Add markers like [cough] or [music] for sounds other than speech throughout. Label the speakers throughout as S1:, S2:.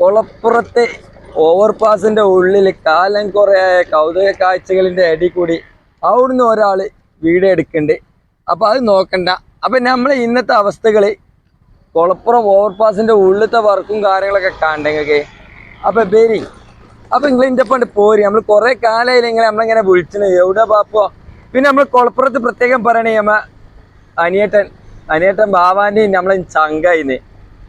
S1: കൊളപ്പുറത്തെ ഓവർപാസിന്റെ ഉള്ളിൽ കാലം കുറയായ കൗതുക കാഴ്ചകളിന്റെ അടി കൂടി അവിടുന്ന് ഒരാൾ വീട് എടുക്കുന്നുണ്ട് അപ്പൊ അത് നോക്കണ്ട. അപ്പൊ നമ്മൾ ഇന്നത്തെ അവസ്ഥകൾ കൊളപ്പുറം ഓവർപാസിന്റെ ഉള്ളിലത്തെ വർക്കും കാര്യങ്ങളൊക്കെ കണ്ടെങ്കിൽ അപ്പൊ ബേരി അപ്പൊ നിങ്ങൾ ഇന്റെ പണ്ട് പോരി. നമ്മൾ കുറെ കാലമായില്ല ഇങ്ങനെ നമ്മളിങ്ങനെ വിളിച്ചത് എവിടെ പാപ്പോ പിന്നെ നമ്മൾ കൊളപ്പുറത്ത് പ്രത്യേകം പറയണേ നമ്മ അനിയേട്ടൻ അനിയേട്ടൻ ബാവാന്റെയും നമ്മളെ ചങ്കായിന്ന്.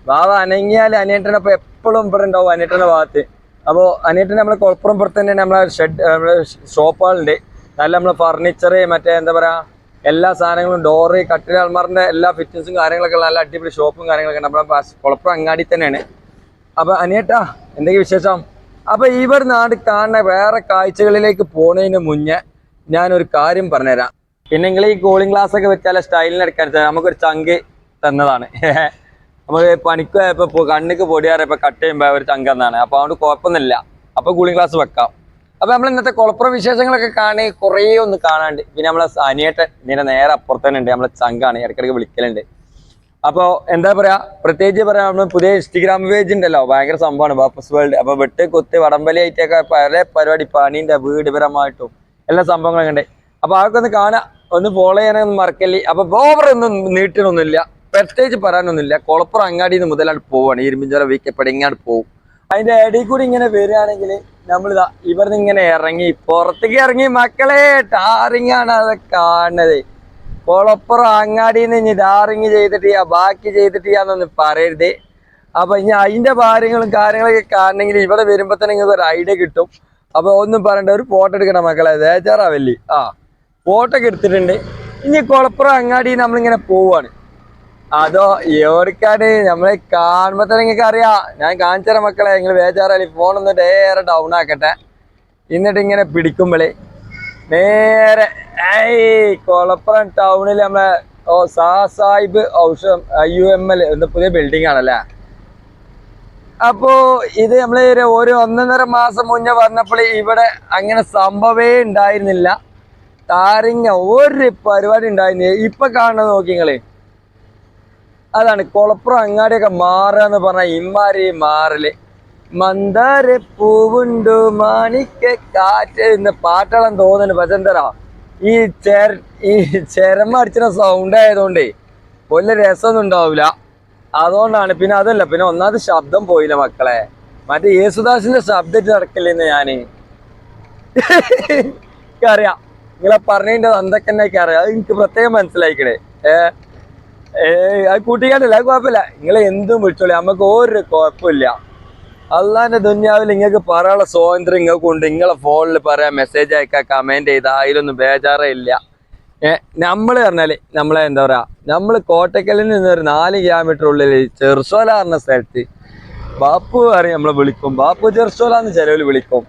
S1: ബാവ അനങ്ങിയാൽ അനിയേട്ടനപ്പൊ എപ്പോഴും ഇവിടെ ഉണ്ടാവും അനിയട്ടന്റെ ഭാഗത്ത്. അപ്പോൾ അനിയേട്ടൻ നമ്മളെ കുളപ്പുറം പുറത്ത് തന്നെ നമ്മളെ ഷെഡ് നമ്മുടെ ഷോപ്പുകളുണ്ട് നല്ല നമ്മളെ ഫർണിച്ചർ മറ്റേ എന്താ പറയാ എല്ലാ സാധനങ്ങളും ഡോറ് കട്ടിൽ അൽമാറിന്റെ എല്ലാ ഫിറ്റിങ്സും കാര്യങ്ങളൊക്കെ നല്ല അടിപൊളി ഷോപ്പും കാര്യങ്ങളൊക്കെ നമ്മുടെ പാസ്- അങ്ങാടി തന്നെയാണ്. അപ്പോൾ അനിയേട്ടാ എന്തൊക്കെ വിശേഷം? അപ്പോൾ ഇവർ നാട് കാണുന്ന വേറെ കാഴ്ചകളിലേക്ക് പോണതിന് മുന്നേ ഞാനൊരു കാര്യം പറഞ്ഞുതരാം. പിന്നെ നിങ്ങൾ ഈ കൂളിംഗ് ഗ്ലാസ് ഒക്കെ വെച്ചാൽ സ്റ്റൈലിന് എടുക്കാൻ നമുക്കൊരു ചങ്ക് തന്നതാണ്. [laughs] നമുക്ക് പണിക്ക് പോയപ്പോ കണ്ണിക്ക് പൊടിയാറിയപ്പോൾ കട്ട് ചെയ്യുമ്പോ ഒരു ചങ്ക് എന്നാണ്. അപ്പൊ അതുകൊണ്ട് കുഴപ്പമൊന്നുമില്ല. അപ്പൊ കൂളിംഗ് ഗ്ലാസ് വെക്കാം. അപ്പോൾ നമ്മൾ ഇന്നത്തെ കുളപ്പുറ വിശേഷങ്ങളൊക്കെ കാണി കുറേ ഒന്ന് കാണാണ്ട് പിന്നെ നമ്മളെ അനിയേട്ടൻ ഇതിന്റെ നേരെ അപ്പുറത്ത് തന്നെ ഉണ്ട് നമ്മളെ ചങ്കാണ്. ഇടയ്ക്കിടയ്ക്ക് വിളിക്കലുണ്ട്. അപ്പോൾ എന്താ പറയാ? പ്രത്യേകിച്ച് പറയാ നമ്മൾ പുതിയ ഇൻസ്റ്റഗ്രാം പേജ് ഉണ്ടല്ലോ. ഭയങ്കര സംഭവമാണ്. ബാപ്പസ് വേൾഡ് അപ്പോൾ വെട്ട് കുത്ത് വടംവലി ആയിട്ടൊക്കെ പല പരിപാടി പണീന്റെ വീടുപരമായിട്ടും എല്ലാ സംഭവങ്ങളൊക്കെ ഉണ്ട്. അപ്പോൾ അതൊക്കെ ഒന്ന് കാണാ. ഒന്ന് ഫോളോ ചെയ്യാനൊന്നും മറക്കല്ലേ. അപ്പോൾ ബോബർ ഒന്നും നീട്ടണമൊന്നുമില്ല പ്രത്യേകിച്ച് പറയാനൊന്നുമില്ല. കൊളപ്പുറം അങ്ങാടി നിന്ന് മുതലാണ് പോവാണ് ഇരുമ്പിഞ്ചോല വീക്കപ്പടി ഇങ്ങോട്ട് പോവും. അതിന്റെ ഇടയിൽ കൂടി ഇങ്ങനെ വരികയാണെങ്കിൽ നമ്മളിതാ ഇവിടുന്ന് ഇങ്ങനെ ഇറങ്ങി പുറത്തേക്ക് ഇറങ്ങി മക്കളെ ടാറിങ്ങാണ് അത് കാണുന്നത്. കൊളപ്പുറം അങ്ങാടിയിൽ നിന്ന് ഇനി ടാറിങ് ചെയ്തിട്ട് ബാക്കി ചെയ്തിട്ട് പറയരുത്. അപ്പൊ ഇനി അതിന്റെ കാര്യങ്ങളും കാര്യങ്ങളൊക്കെ കാണണമെങ്കിൽ ഇവിടെ വരുമ്പോ തന്നെ നിങ്ങൾക്ക് ഒരു ഐഡിയ കിട്ടും. അപ്പൊ ഒന്നും പറയണ്ട ഒരു ഫോട്ടോ എടുക്കണം മക്കളെ. ബേജാറാവല്ലേ? ആ ഫോട്ടോ ഒക്കെ എടുത്തിട്ടുണ്ട്. ഇനി കൊളപ്പുറം അങ്ങാടി നമ്മളിങ്ങനെ പോവാണ്. അതോ എവിടേക്കാണ് നമ്മളെ കാണുമ്പോ തന്നെ നിങ്ങൾക്ക് അറിയാം. ഞാൻ കാണിച്ചര മക്കളെ. നിങ്ങൾ ബേജാറായി. ഫോൺ ഒന്ന് ഡൗൺ ആക്കട്ടെ. എന്നിട്ട് ഇങ്ങനെ പിടിക്കുമ്പോളേ നേരെ ഏയ് കൊളപ്പുറം ടൗണിൽ നമ്മളെ ഓ സാ സാഹിബ് ഔഷധം യു എം എൽ എന്ന പുതിയ ബിൽഡിംഗ് ആണല്ലേ? അപ്പോ ഇത് നമ്മളെ ഒരു ഒന്നൊന്നര മാസം മുന്നേ വന്നപ്പോൾ ഇവിടെ അങ്ങനെ സംഭവേ ഉണ്ടായിരുന്നില്ല. താരങ്ങ ഒരു പരിപാടി ഉണ്ടായിരുന്നില്ല. ഇപ്പൊ കാണുന്നത് നോക്കി നിങ്ങൾ. അതാണ് കുളപ്പുറം അങ്ങാടിയൊക്കെ മാറാന്ന് എന്ന് പറഞ്ഞ ഇമ്മാരി മാറൽ. മന്ദാര പൂവുണ്ടു? മാണിക്ക കാറ്റ് എന്ന പാട്ടളം തോന്നുന്നു പക്ഷെ ഈ ചേര ഈ ചേരമ്മ അടിച്ചിന സൗണ്ട് ആയതുകൊണ്ടേ വലിയ രസമൊന്നും ഉണ്ടാവില്ല അതുകൊണ്ടാണ് പിന്നെ അതല്ല പിന്നെ ഒന്നാമത് ശബ്ദം പോയില്ല മക്കളെ. മറ്റേ യേശുദാസിന്റെ ശബ്ദത്തിൽ നടക്കില്ലെന്ന് ഞാൻ. എനിക്കറിയാം. നിങ്ങളെ പറഞ്ഞതിന്റെ അന്തക്കന്നെ അറിയാം അത് എനിക്ക് പ്രത്യേകം മനസ്സിലായിക്കണേ. ഏ? ഏയ് അത് കൂട്ടിക്കാണ്ടല്ല അത് കുഴപ്പമില്ല. നിങ്ങൾ എന്തും വിളിച്ചോളി നമുക്ക് ഒരു കുഴപ്പമില്ല. അള്ളാന്റെ ദുന്യാവിൽ നിങ്ങൾക്ക് പറയാനുള്ള സ്വാതന്ത്ര്യം നിങ്ങൾക്ക് ഉണ്ട്. നിങ്ങളെ ഫോണിൽ പറയാം മെസ്സേജ് അയക്കാം കമന്റ് ചെയ്താൽ അതിലൊന്നും ബേജാറേ ഇല്ല. നമ്മൾ പറഞ്ഞാൽ നമ്മളെ എന്താ പറയുക നമ്മൾ കോട്ടക്കലിൽ നിന്ന് ഒരു നാല് കിലോമീറ്റർ ഉള്ളിൽ ചെറുസോല പറഞ്ഞ സ്ഥലത്ത് ബാപ്പു പറയും നമ്മളെ വിളിക്കും. ബാപ്പു ചെറുസോല എന്ന് ചിലവിൽ വിളിക്കും.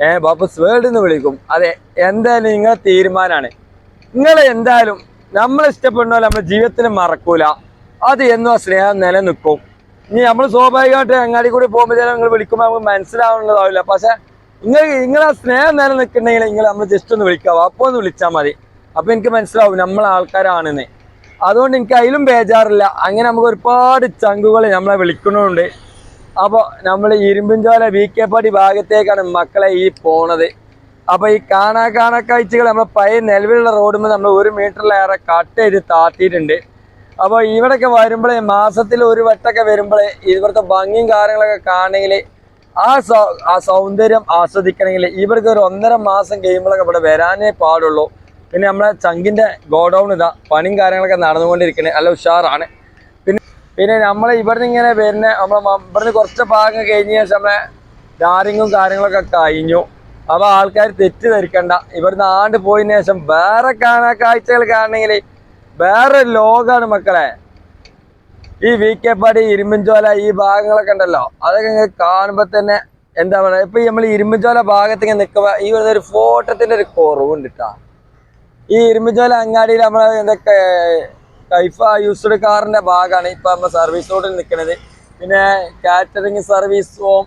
S1: ഏഹ് ബാപ്പു സ്വേഡ് എന്ന് വിളിക്കും. അതെ എന്തായാലും നിങ്ങളെ തീരുമാനമാണ് നിങ്ങൾ എന്തായാലും നമ്മൾ ഇഷ്ടപ്പെടുന്ന പോലെ നമ്മുടെ ജീവിതത്തിൽ മറക്കൂല. അത് എന്നും ആ സ്നേഹം നിലനിൽക്കും. ഇനി നമ്മൾ സ്വാഭാവികമായിട്ട് അങ്ങാടി കൂടി പോകുമ്പോൾ നിങ്ങൾ വിളിക്കുമ്പോൾ നമുക്ക് മനസ്സിലാവുന്നതാവില്ല. പക്ഷെ നിങ്ങൾ നിങ്ങളെ സ്നേഹം നിലനിൽക്കുന്നുണ്ടെങ്കിൽ നിങ്ങൾ നമ്മൾ ജസ്റ്റ് ഒന്ന് വിളിക്കാവോ. അപ്പോൾ ഒന്ന് വിളിച്ചാൽ മതി. അപ്പോൾ എനിക്ക് മനസ്സിലാവും നമ്മൾ ആൾക്കാരാണെന്ന്. അതുകൊണ്ട് എനിക്ക് അതിലും ബേജാറില്ല. അങ്ങനെ നമുക്ക് ഒരുപാട് ചങ്കുകൾ നമ്മളെ വിളിക്കുന്നുണ്ട്. അപ്പോൾ നമ്മൾ ഇരുമ്പിൻചോല വി കെ പാടി ഭാഗത്തേക്കാണ് മക്കളെ ഈ പോണത്. അപ്പൊ ഈ കാണാ കാണാ കാഴ്ചകൾ നമ്മളെ പഴയ നിലവിലുള്ള റോഡുമ്പോൾ നമ്മൾ ഒരു മീറ്ററിലേറെ കട്ട് ചെയ്ത് താത്തിയിട്ടുണ്ട്. അപ്പോൾ ഇവിടെയൊക്കെ വരുമ്പോഴേ മാസത്തിൽ ഒരു വട്ടമൊക്കെ വരുമ്പോഴേ ഇവിടുത്തെ ഭംഗിയും കാര്യങ്ങളൊക്കെ കാണണമെങ്കിൽ ആ സൗ ആ സൗന്ദര്യം ആസ്വദിക്കണമെങ്കിൽ ഇവർക്ക് ഒരു ഒന്നര മാസം കഴിയുമ്പോഴൊക്കെ ഇവിടെ വരാനേ പാടുള്ളൂ. പിന്നെ നമ്മളെ ചങ്കിന്റെ ഗോഡൗൺ ഇതാ പണിയും കാര്യങ്ങളൊക്കെ നടന്നുകൊണ്ടിരിക്കണേ. നല്ല ഉഷാറാണ്. പിന്നെ പിന്നെ നമ്മൾ ഇവിടുന്ന് ഇങ്ങനെ വരുന്ന നമ്മളെ ഇവിടുന്ന് കുറച്ച് ഭാഗം കഴിഞ്ഞ ശേഷം നമ്മളെ ഡാരിങ്ങും കാര്യങ്ങളൊക്കെ കഴിഞ്ഞു. അപ്പൊ ആൾക്കാർ തെറ്റിദ്ധരിക്കണ്ട ഇവിടുന്ന് ആണ്ട് പോയതിനു ശേഷം വേറെ കാണാ കാഴ്ചകൾ കാണണമെങ്കിൽ വേറെ ലോകാണ് മക്കളെ. ഈ വി കെ പാടി ഇരുമ്പൻചോല ഈ ഭാഗങ്ങളൊക്കെ ഉണ്ടല്ലോ. അതൊക്കെ ഇങ്ങനെ കാണുമ്പോ തന്നെ എന്താ പറയുക ഇപ്പൊ നമ്മൾ ഇരുമ്പൻചോല ഇങ്ങനെ നിൽക്കുമ്പോ ഈ ഒരു- ഒരു ഫോട്ടത്തിന്റെ ഒരു കുറവുണ്ട് കേട്ടാ ഈ ഇരുമ്പൻചോല അങ്ങാടിയിൽ നമ്മളെ എന്തൊക്കെ കൈഫ യൂസ്ഡ് കാറിന്റെ ഭാഗമാണ് ഇപ്പൊ നമ്മൾ സർവീസ് റോഡിൽ നിൽക്കുന്നത് പിന്നെ കാറ്ററിംഗ് സർവീസ് ഹോം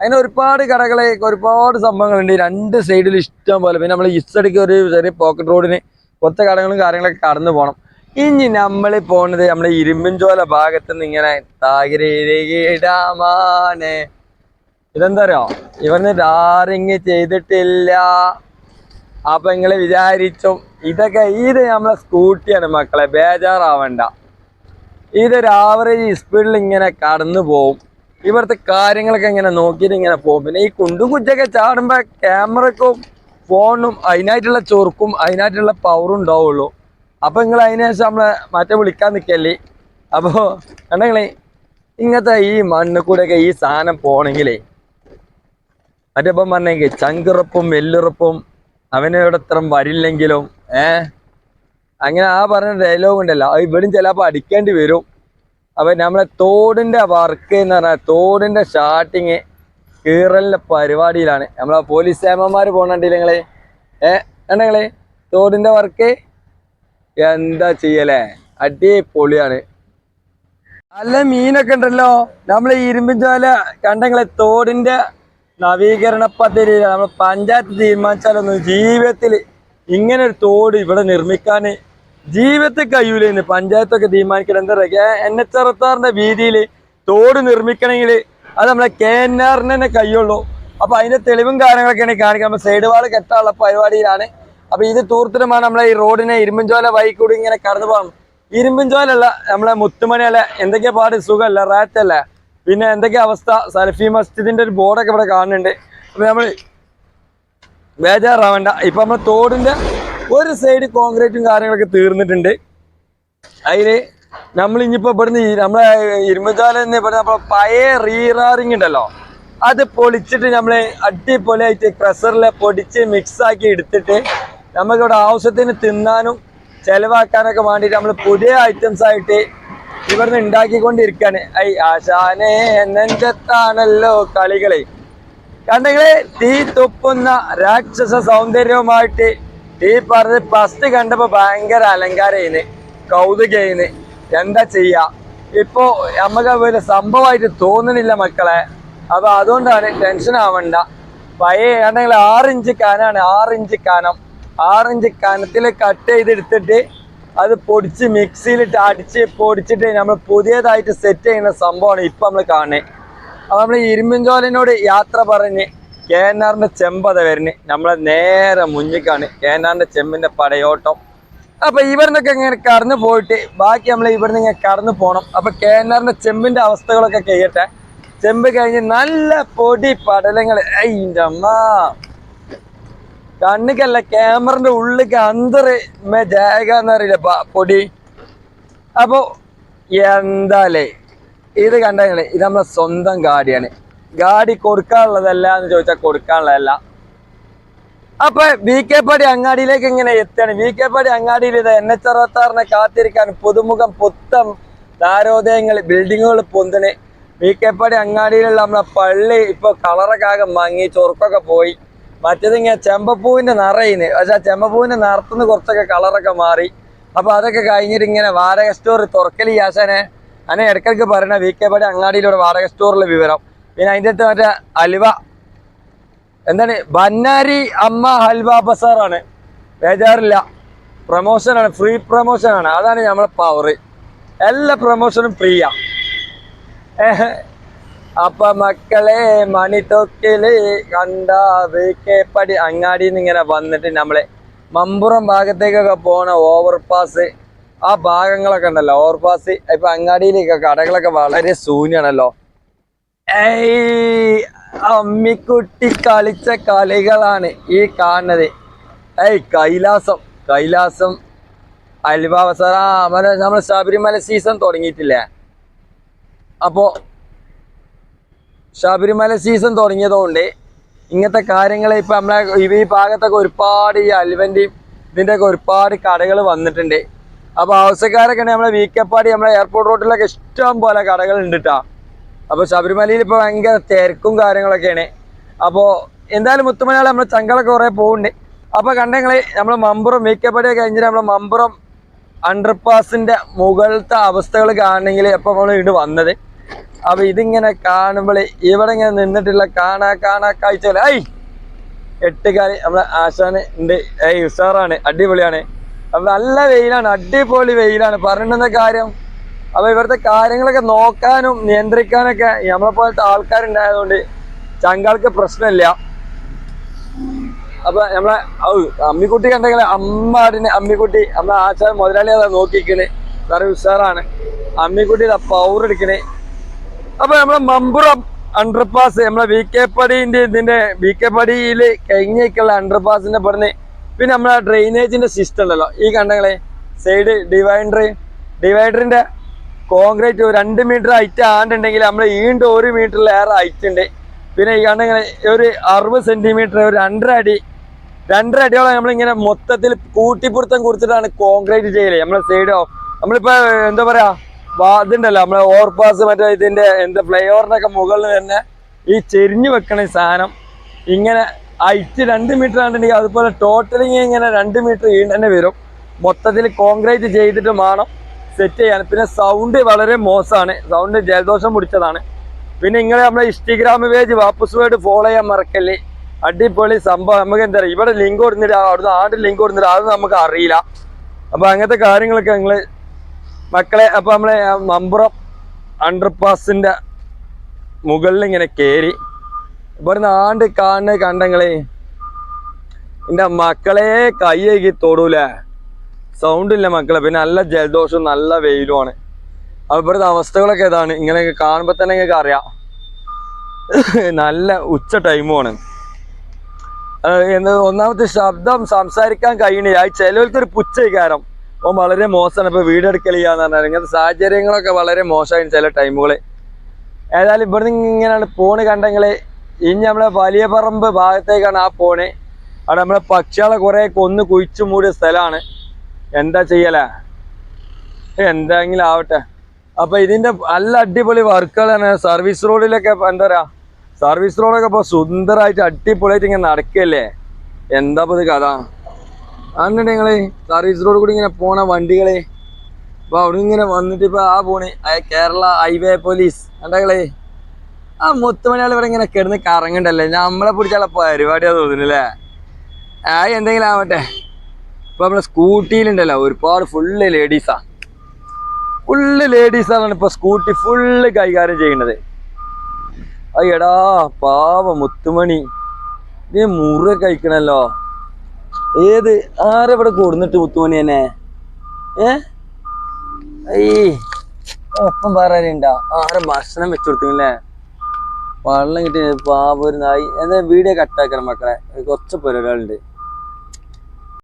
S1: അങ്ങനെ ഒരുപാട് കടകളെ ഒരുപാട് സംഭവങ്ങളുണ്ട്. രണ്ട് സൈഡിൽ ഇഷ്ടം പോലെ. പിന്നെ നമ്മൾ ഇസ്റ്റടിക്ക് ഒരു ചെറിയ പോക്കറ്റ് റോഡിന് കൊത്ത കടകളും കാര്യങ്ങളൊക്കെ കടന്നു പോകണം ഇനി നമ്മൾ പോകുന്നത് നമ്മുടെ ഇരുമ്പിൻചോല ഭാഗത്ത് നിന്ന് ഇങ്ങനെ താകിരമാനെ ഇതെന്താ അറിയോ ഇവന്ന് ഡാറിങ് ചെയ്തിട്ടില്ല. അപ്പൊ നിങ്ങൾ വിചാരിച്ചും ഇതൊക്കെ ഇത് നമ്മളെ സ്കൂട്ടിയാണ് മക്കളെ ബേജാറാവണ്ട. ഇതൊരു ആവറേജ് സ്പീഡിൽ ഇങ്ങനെ കടന്നു പോവും. ഇവിടുത്തെ കാര്യങ്ങളൊക്കെ ഇങ്ങനെ നോക്കിയിട്ട് ഇങ്ങനെ പോകും. പിന്നെ ഈ കുണ്ടും കുജ്ജൊക്കെ ചാടുമ്പോൾ ക്യാമറക്കും ഫോണും അതിനായിട്ടുള്ള ചൊറുക്കും അതിനായിട്ടുള്ള പവറും ഉണ്ടാവുള്ളൂ. അപ്പൊ നിങ്ങൾ അതിനുശേഷം നമ്മളെ മറ്റേ വിളിക്കാൻ നിൽക്കല്ലേ അപ്പോൾ കണ്ടെങ്കിലേ ഇങ്ങനത്തെ ഈ മണ്ണിൽ കൂടെയൊക്കെ ഈ സാധനം പോണെങ്കിലേ മറ്റേ ഇപ്പം പറഞ്ഞെങ്കിൽ ചങ്കിറപ്പും വെല്ലുറപ്പും അവനോട് ഇത്ര വരില്ലെങ്കിലും ഏ? അങ്ങനെ ആ പറഞ്ഞ ഡയലോഗ് ഉണ്ടല്ലോ. ഇവിടും ചിലപ്പോൾ അടിക്കേണ്ടി വരും. അപ്പൊ നമ്മളെ തോടിന്റെ വർക്ക് എന്ന് പറഞ്ഞാൽ തോടിന്റെ സ്റ്റാർട്ടിങ് കീറലിന്റെ പരിപാടിയിലാണ്. നമ്മളെ പോലീസ് സേമന്മാർ പോകണ്ടില്ല നിങ്ങൾ? ഏ തോടിന്റെ വർക്ക് എന്താ ചെയ്യലേ? അടിപൊളിയാണ്. നല്ല മീനൊക്കെ ഉണ്ടല്ലോ. നമ്മളെ ഇരുമ്പിഞ്ചോല കണ്ടങ്ങളെ തോടിന്റെ നവീകരണ പദ്ധതി നമ്മൾ പഞ്ചായത്ത് തീരുമാനിച്ചാലൊന്നും ജീവിതത്തിൽ ഇങ്ങനെ ഒരു തോട് ഇവിടെ നിർമ്മിക്കാൻ ജീവിതത്തിൽ കഴിയൂലെന്ന് പഞ്ചായത്തൊക്കെ തീരുമാനിക്കണം എന്താ പറയുക എൻ എച്ച് അറുപത്താറിന്റെ വീതിയിൽ തോട് നിർമ്മിക്കണമെങ്കിൽ അത് നമ്മളെ കെ എൻ ആറിന് തന്നെ കഴിയുള്ളൂ. അപ്പൊ അതിന്റെ തെളിവും കാര്യങ്ങളൊക്കെയാണ് കാണിക്കാൻ നമ്മൾ സൈഡ് വാൾ കെട്ടാനുള്ള പരിപാടിയിലാണ്. അപ്പൊ ഇത് തൂർത്തിനുമാണ് നമ്മളെ ഈ റോഡിനെ ഇരുമ്പൻചോല വഴി കൂടി ഇങ്ങനെ കടന്നു പോകണം. ഇരുമ്പൻചോലല്ല നമ്മളെ മുത്തുമണിയല്ല? എന്തൊക്കെയാ പാട്? സുഖമല്ല? റാറ്റല്ല? പിന്നെ എന്തൊക്കെ അവസ്ഥ? സലഫി മസ്ജിദിന്റെ ഒരു ബോർഡൊക്കെ ഇവിടെ കാണുന്നുണ്ട്. അപ്പൊ നമ്മൾ ബേജാറാവണ്ട. ഇപ്പൊ നമ്മൾ തോടിന്റെ ഒരു സൈഡ് കോൺക്രീറ്റും കാര്യങ്ങളൊക്കെ തീർന്നിട്ടുണ്ട്. അതിന് നമ്മൾ ഇനിയിപ്പോ ഇവിടുന്ന് നമ്മളെ ഇരുമ്പുചാല എന്ന് നമ്മളെ പഴയ റീറാറിങ് ഉണ്ടല്ലോ. അത് പൊളിച്ചിട്ട് നമ്മൾ അടിപൊളിയായിട്ട് പ്രഷറിൽ പൊടിച്ച് മിക്സ് ആക്കി എടുത്തിട്ട് നമുക്കിവിടെ ആവശ്യത്തിന് തിന്നാനും ചെലവാക്കാനൊക്കെ വേണ്ടിയിട്ട് നമ്മൾ പുതിയ ഐറ്റംസ് ആയിട്ട് ഇവിടുന്ന് ഉണ്ടാക്കിക്കൊണ്ടിരിക്കാണ്. ഐ ആശാനേ നെഞ്ചത്താണല്ലോ കളികളെ. കണ്ടെങ്കിൽ തീ തൊപ്പുന്ന രാക്ഷസ സൗന്ദര്യവുമായിട്ട് ഈ പറഞ്ഞ് ഫസ്റ്റ് കണ്ടപ്പോ ഭയങ്കര അലങ്കാരയിന് കൗതുകയിന് എന്താ ചെയ്യാ? ഇപ്പോ നമുക്ക് വലിയ സംഭവമായിട്ട് തോന്നണില്ല മക്കളെ. അപ്പൊ അതുകൊണ്ടാണ് ടെൻഷൻ ആവണ്ട. പഴയ ആണെങ്കിൽ ആറിഞ്ച് കാനാണ് ആറിഞ്ച് കാനം. ആറിഞ്ച് കാനത്തിൽ കട്ട് ചെയ്തെടുത്തിട്ട് അത് പൊടിച്ച് മിക്സിയിലിട്ട് അടിച്ച് പൊടിച്ചിട്ട് നമ്മൾ പുതിയതായിട്ട് സെറ്റ് ചെയ്യുന്ന സംഭവമാണ് ഇപ്പൊ നമ്മൾ കാണുന്നത് അപ്പൊ നമ്മൾ ഇരുമ്പിൻചോലിനോട് യാത്ര പറഞ്ഞ് കെ എൻ ആറിന്റെ ചെമ്പത വരുന്നത് നമ്മളെ നേരെ മുന്നിക്കാണ് കെ എൻ ആറിന്റെ ചെമ്പിന്റെ പടയോട്ടം. അപ്പൊ ഇവിടുന്നൊക്കെ ഇങ്ങനെ കടന്നു പോയിട്ട് ബാക്കി നമ്മൾ ഇവിടുന്ന് ഇങ്ങനെ കടന്നു പോകണം അപ്പൊ കെ എൻ അവസ്ഥകളൊക്കെ കഴിയട്ടെ ചെമ്പ് കഴിഞ്ഞ് നല്ല പൊടി പടലങ്ങൾ അതിന്റെ അമ്മ കണ്ണുക്കല്ല ക്യാമറന്റെ ഉള്ളിക്ക് അന്തറ് മേ പൊടി. അപ്പോ എന്താലേ? ഇത് കണ്ടങ്ങൾ ഇത് നമ്മളെ സ്വന്തം ഗാഡിയാണ് ഗാഡി കൊടുക്കാനുള്ളതല്ല എന്ന് ചോദിച്ചാൽ കൊടുക്കാനുള്ളതല്ല. അപ്പൊ വി കെ പാടി അങ്ങാടിയിലേക്ക് ഇങ്ങനെ എത്തുകയാണ്. വി കെ പാടി അങ്ങാടിയിൽ ഇത് എൻ എച്ച് അറുപത്തി ആറിനെ കാത്തിരിക്കാൻ പുതുമുഖം പുത്തം താരോദയങ്ങൾ ബിൽഡിങ്ങുകൾ പൊന്തിന് വി കെ പാടി അങ്ങാടിയിലുള്ള നമ്മളെ പള്ളി ഇപ്പൊ കളറൊക്കെ ആകെ മങ്ങി ചൊറുക്കൊക്കെ പോയി. മറ്റേത് ഇങ്ങനെ ചെമ്പപ്പൂവിന്റെ നിറയിന്. ആ ചെമ്പപ്പൂവിന്റെ നിറത്തുനിന്ന് കുറച്ചൊക്കെ കളറൊക്കെ മാറി. അപ്പൊ അതൊക്കെ കഴിഞ്ഞിട്ട് ഇങ്ങനെ വാടക സ്റ്റോർ തുറക്കലി ആശാനെ. അങ്ങനെ ഇടയ്ക്കിടയ്ക്ക് പറയണ വി കെ പാടി അങ്ങാടിയിലൂടെ വാടക സ്റ്റോറിലെ വിവരം. പിന്നെ അതിന്റെ അടുത്ത് മറ്റേ അലുവ. എന്താണ്? ബന്നാരി അമ്മ ഹൽവ ബസാറാണ് ബേജാറില്ല. പ്രൊമോഷനാണ് ഫ്രീ പ്രൊമോഷനാണ് അതാണ് നമ്മളെ പവർ എല്ലാ പ്രൊമോഷനും ഫ്രീയാ അപ്പൊ മക്കളെ മണിത്തൊക്കിൽ കണ്ട അങ്ങാടിയിൽ അങ്ങാടിന്ന് ഇങ്ങനെ വന്നിട്ട് നമ്മളെ മമ്പുറം ഭാഗത്തേക്കൊക്കെ പോണ ഓവർപാസ് ആ ഭാഗങ്ങളൊക്കെ ഉണ്ടല്ലോ. ഓവർപാസ് ഇപ്പൊ അങ്ങാടിയിലേക്ക് കടകളൊക്കെ വളരെ ശൂന്യാണല്ലോ അമ്മിക്കുട്ടി കളിച്ച കളികളാണ് ഈ കാണുന്നത്. ഏയ് കൈലാസം കൈലാസം അൽബാബ സാറാ മല നമ്മളെ ശബരിമല സീസൺ തുടങ്ങിയിട്ടില്ലേ? അപ്പോ ശബരിമല സീസൺ തുടങ്ങിയതുകൊണ്ട് ഇങ്ങനത്തെ കാര്യങ്ങൾ ഇപ്പൊ നമ്മളെ ഈ ഭാഗത്തൊക്കെ ഒരുപാട് ഈ അൽവന്റെയും ഇതിന്റെ ഒക്കെ ഒരുപാട് കടകൾ വന്നിട്ടുണ്ട്. അപ്പൊ ആവശ്യക്കാരൊക്കെ നമ്മളെ വീക്കപ്പാടി നമ്മളെ എയർപോർട്ട് റോഡിലൊക്കെ ഇഷ്ടം പോലെ കടകൾ ഉണ്ട് കേട്ടോ അപ്പൊ ശബരിമലയിൽ ഇപ്പൊ ഭയങ്കര തിരക്കും കാര്യങ്ങളൊക്കെയാണ്. അപ്പോ എന്തായാലും മുത്തുമലയാളം നമ്മൾ ചങ്കളൊക്കെ കുറെ പോകുന്നുണ്ട് അപ്പൊ കണ്ടെങ്കിൽ നമ്മൾ മമ്പുറം മേക്കപ്പടി കഴിഞ്ഞിട്ട് നമ്മൾ മമ്പുറം അണ്ടർപാസിന്റെ മുകളിലത്തെ അവസ്ഥകൾ കാണണമെങ്കിൽ അപ്പോൾ നമ്മൾ ഇങ്ങോട്ട് വന്നത്. അപ്പോൾ ഇതിങ്ങനെ കാണുമ്പോൾ ഇവിടെ ഇങ്ങനെ നിന്നിട്ടുള്ള കാണാ കാണാ കാഴ്ചകൾ ഐ എട്ടുകാലി നമ്മളെ ആശാന് ഉണ്ട് ഏയ് ഉഷാറാണ്. അടിപൊളിയാണ്. അപ്പൊ നല്ല വെയിലാണ്. അടിപൊളി വെയിലാണ്. പറഞ്ഞിട്ടുന്ന കാര്യം? അപ്പൊ ഇവിടുത്തെ കാര്യങ്ങളൊക്കെ നോക്കാനും നിയന്ത്രിക്കാനൊക്കെ നമ്മളെ പോലത്തെ ആൾക്കാരുണ്ടായതുകൊണ്ട് ചങ്കാൾക്ക് പ്രശ്നമില്ല. അപ്പൊ നമ്മളെ ഔ, അമ്മിക്കുട്ടി കണ്ടെങ്കിൽ അമ്മാടിനെ അമ്മിക്കുട്ടി നമ്മളെ ആശാ മുതലാളി അതാ നോക്കിക്കണ്. വേറെ ഉഷാറാണ്. അമ്മിക്കുട്ടി ഇതാ പവർ എടുക്കണേ. അപ്പൊ നമ്മളെ മമ്പുറം അണ്ടർപാസ് നമ്മളെ വി കെ പടിന്റെ ഇതിന്റെ വി കെ പടിയിൽ കഴിഞ്ഞേക്കുള്ള അണ്ടർപാസിന്റെ പറഞ്ഞ് പിന്നെ നമ്മളെ ഡ്രെയിനേജിന്റെ സിസ്റ്റം ഉണ്ടല്ലോ. ഈ കണ്ടങ്ങളെ സൈഡ് ഡിവൈഡർ ഡിവൈഡറിന്റെ കോൺക്രീറ്റ് രണ്ട് മീറ്റർ ഹൈറ്റ് ആണ്ടുണ്ടെങ്കിൽ നമ്മൾ വീണ്ടും ഒരു മീറ്ററിലേറെ ഹൈറ്റ് ഉണ്ട്. പിന്നെ ഈ കണ്ടിങ്ങനെ ഒരു അറുപത് സെന്റിമീറ്റർ ഒരു രണ്ടര അടി രണ്ടര അടിയോളം നമ്മളിങ്ങനെ മൊത്തത്തിൽ കൂട്ടിപ്പിടുത്തം കുറിച്ചിട്ടാണ് കോൺക്രീറ്റ് ചെയ്യൽ. നമ്മളെ സൈഡോ നമ്മളിപ്പോൾ എന്താ പറയാ വാ- ഇതുണ്ടല്ലോ നമ്മളെ ഓവർപാസ് മറ്റേ ഇതിന്റെ എന്താ ഫ്ലൈ ഓവറിനൊക്കെ മുകളിൽ തന്നെ ഈ ചെരിഞ്ഞു വെക്കണ സാധനം. ഇങ്ങനെ ഹൈറ്റ് രണ്ട് മീറ്റർ ആണെന്നുണ്ടെങ്കിൽ അതുപോലെ ടോട്ടലിങ് ഇങ്ങനെ രണ്ട് മീറ്റർ ഈ തന്നെ വരും. മൊത്തത്തിൽ കോൺക്രീറ്റ് ചെയ്തിട്ട് വേണം സെറ്റ് ചെയ്യാൻ പിന്നെ സൗണ്ട് വളരെ മോശമാണ്. സൗണ്ട് ജലദോഷം പിടിച്ചതാണ്. പിന്നെ നിങ്ങൾ നമ്മളെ ഇൻസ്റ്റഗ്രാം പേജ് വാപ്പസ് വേർഡ് ഫോളോ ചെയ്യാൻ മറക്കല്ലേ? അടിപൊളി സംഭവം. നമുക്ക് എന്താ പറയുക ഇവിടെ ലിങ്ക് കൊടുത്തിട്ട് അവിടുന്ന് ആണ്ട് ലിങ്ക് കൊടുത്തിട്ട് അത് നമുക്ക് അറിയില്ല. അപ്പൊ അങ്ങനത്തെ കാര്യങ്ങളൊക്കെ നിങ്ങൾ മക്കളെ അപ്പൊ നമ്മളെ മമ്പുറം അണ്ടർപാസിന്റെ മുകളിൽ ഇങ്ങനെ കയറി ഇവിടുന്ന് ആണ്ട് കാണുന്ന കണ്ടങ്ങളെ എന്റെ മക്കളെ കൈയേക്ക് തൊടൂലേ? സൗണ്ട് ഇല്ല മക്കളെ. പിന്നെ നല്ല ജലദോഷവും നല്ല വെയിലുമാണ് അപ്പൊ ഇവിടുത്തെ അവസ്ഥകളൊക്കെ ഇതാണ് ഇങ്ങനെ കാണുമ്പോൾ തന്നെ നിങ്ങൾക്ക് അറിയാം. നല്ല ഉച്ച ടൈമുമാണ് എന്താ ഒന്നാമത്തെ ശബ്ദം സംസാരിക്കാൻ കഴിയണില്ല. ആ ചിലവർക്ക് ഒരു പുച്ഛകാരം ഓ വളരെ മോശമാണ്. ഇപ്പൊ വീടെടുക്കൽ ചെയ്യാന്ന് പറഞ്ഞാൽ ഇങ്ങനത്തെ സാഹചര്യങ്ങളൊക്കെ വളരെ മോശമായി ചില ടൈമുകൾ ഏതായാലും ഇവിടുന്ന് ഇങ്ങനെയാണ് പോണ് കണ്ടെങ്കിൽ ഇനി നമ്മളെ വലിയ പറമ്പ് ഭാഗത്തേക്കാണ് ആ പോണ്. അവിടെ നമ്മളെ പക്ഷികളെ കുറേ കൊന്ന് കുഴിച്ചു മൂടിയ സ്ഥലമാണ്. എന്താ ചെയ്യലാ? എന്തെങ്കിലും ആവട്ടെ അപ്പൊ ഇതിന്റെ നല്ല അടിപൊളി വർക്കുകളാണ് സർവീസ് റോഡിലൊക്കെ എന്താ പറയാ? സർവീസ് റോഡൊക്കെ ഇപ്പൊ സുന്ദരായിട്ട് അടിപൊളിയായിട്ട് ഇങ്ങനെ നടക്കല്ലേ? എന്താ ഇത് കഥ? അങ്ങനെ നിങ്ങൾ സർവീസ് റോഡ് കൂടി ഇങ്ങനെ പോണ വണ്ടികളെ? അപ്പൊ അവിടെ ഇങ്ങനെ വന്നിട്ട് ഇപ്പൊ ആ പോണി. കേരള ഹൈവേ പോലീസ് കണ്ടകളെ ആ മുത്തുമണിയാൾ ഇവിടെ ഇങ്ങനെ കിടന്ന് കറങ്ങണ്ടല്ലേ നമ്മളെ പിടിച്ചുള്ള പരിപാടിയാ തോന്നുന്നില്ലേ ആ എന്തെങ്കിലും ആവട്ടെ. ഇപ്പൊ നമ്മളെ സ്കൂട്ടിയിലുണ്ടല്ലോ ഒരുപാട് ഫുള്ള് ലേഡീസാ ഫുള്ള് ലേഡീസാണ് ഇപ്പൊ സ്കൂട്ടി ഫുള്ള് കൈകാര്യം ചെയ്യുന്നത്. അയ്യടാ പാവ മുത്തുമണി. നീ മുറ കഴിക്കണല്ലോ. ഏത് ആരെവിടെ കൊടുന്നിട്ട് മുത്തുമണി തന്നെ ഏ? ഒപ്പം പറയാനുണ്ടാ ആരെ ഭക്ഷണം വെച്ചു കൊടുത്തില്ലേ? വെള്ളം കിട്ടി പാവ ഒരു നായി. എന്താ വീഡിയോ കട്ടാക്കണം മക്കളെ. കുറച്ച് പരിപാടികളുണ്ട്.